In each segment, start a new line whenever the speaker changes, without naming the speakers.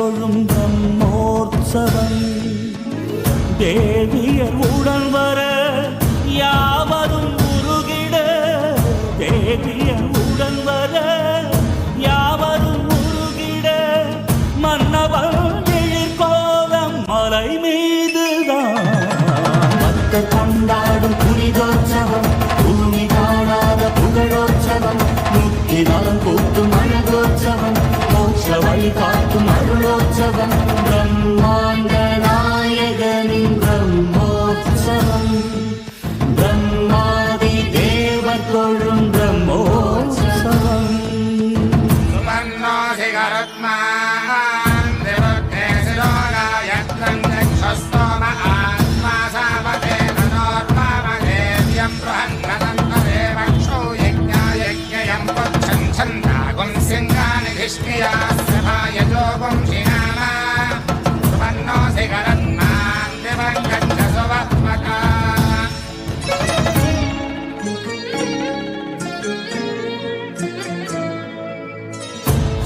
தொழும் பிரம்மோற்சவம். தேவியர் உடன் வர யாவரும் உருகிட. தேவியர் உடன் வர யாவரும் உருகிட. மன்னவன் எழிற்கோலம் மலை மீதுதான்
கொண்டார்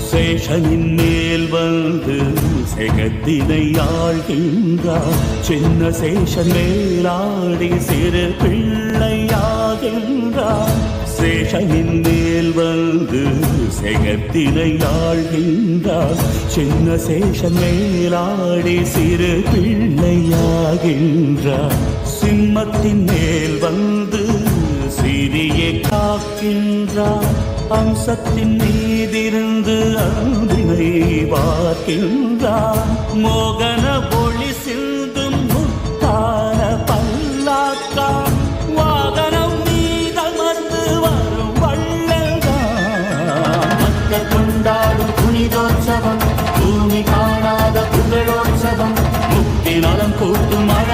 சேஷனின் மேல் வந்து செகத்தினை ஆழ்கின்றார் சின்ன சேஷன் மேலாடி சிறு பிள்ளையாகின்றார் சேஷனின் மேல் வந்து செகத்தினை ஆழ்கின்றார். சின்ன சேஷன் மேலாடி சிறு பிள்ளையாகின்றார். சிம்மத்தின் மேல் வந்து சிறிய காக்கின்றார். அம்சத்தின் மீதிருந்து அன்பினை பார்க்கின்றார் மோகன போ முக்தி நலம்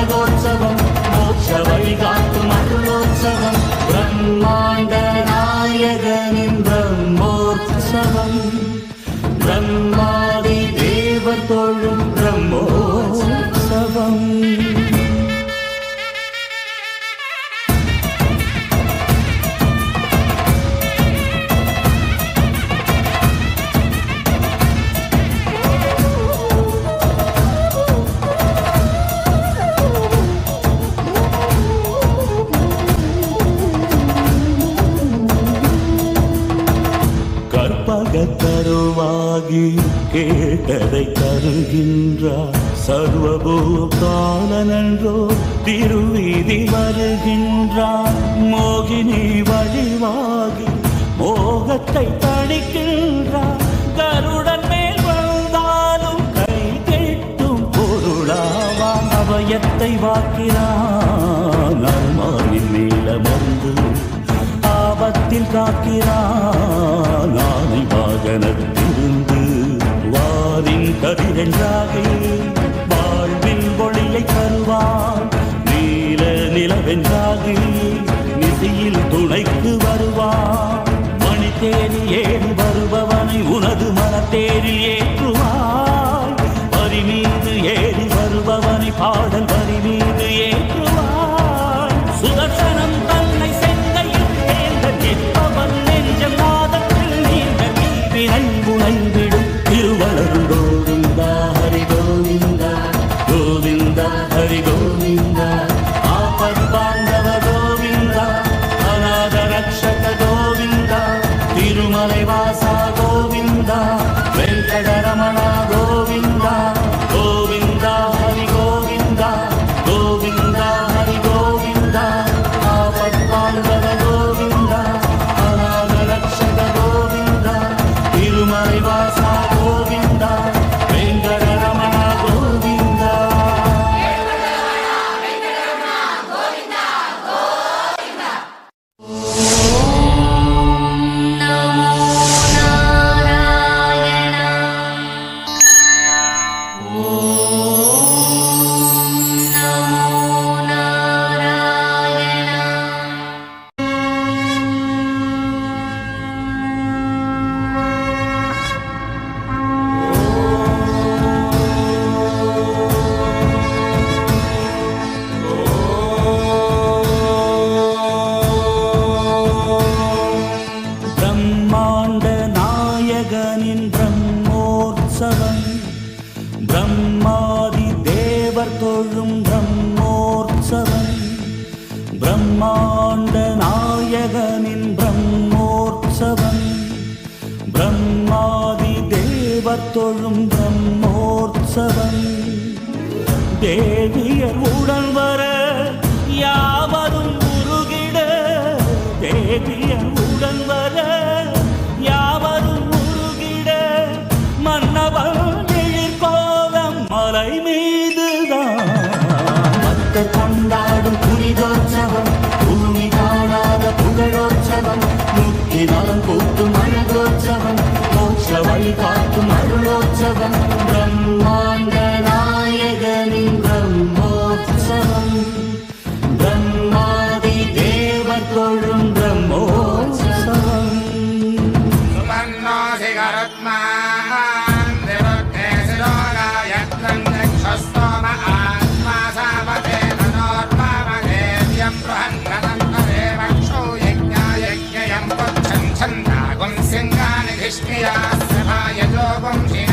தருவாகி கேட்டதை தருகின்றார் சர்வபூதானன்றோ திருவீதி வருகின்றார் மோகினி வழிவாகி மோகத்தை தணிக்கின்றார் கருடன் மேல் வந்தாலும் கை கெட்டும் பொருளாவான் அவயத்தை வாக்கிறான் அருமாரின் நீளமர்ந்து ஆபத்தில் காக்கிறான். ஆனை வாகனத்தில் வாரின் தேவர் தொழும் பிரம்மோற்சவம். தேவியர் உடன் வர யாவரும் உருகிட தேவியர் உடன் வர யாவரும் உருகிட மன்னவன் எழிற்போலம் மலை மீதுதான்.
மத்த 他沿着风景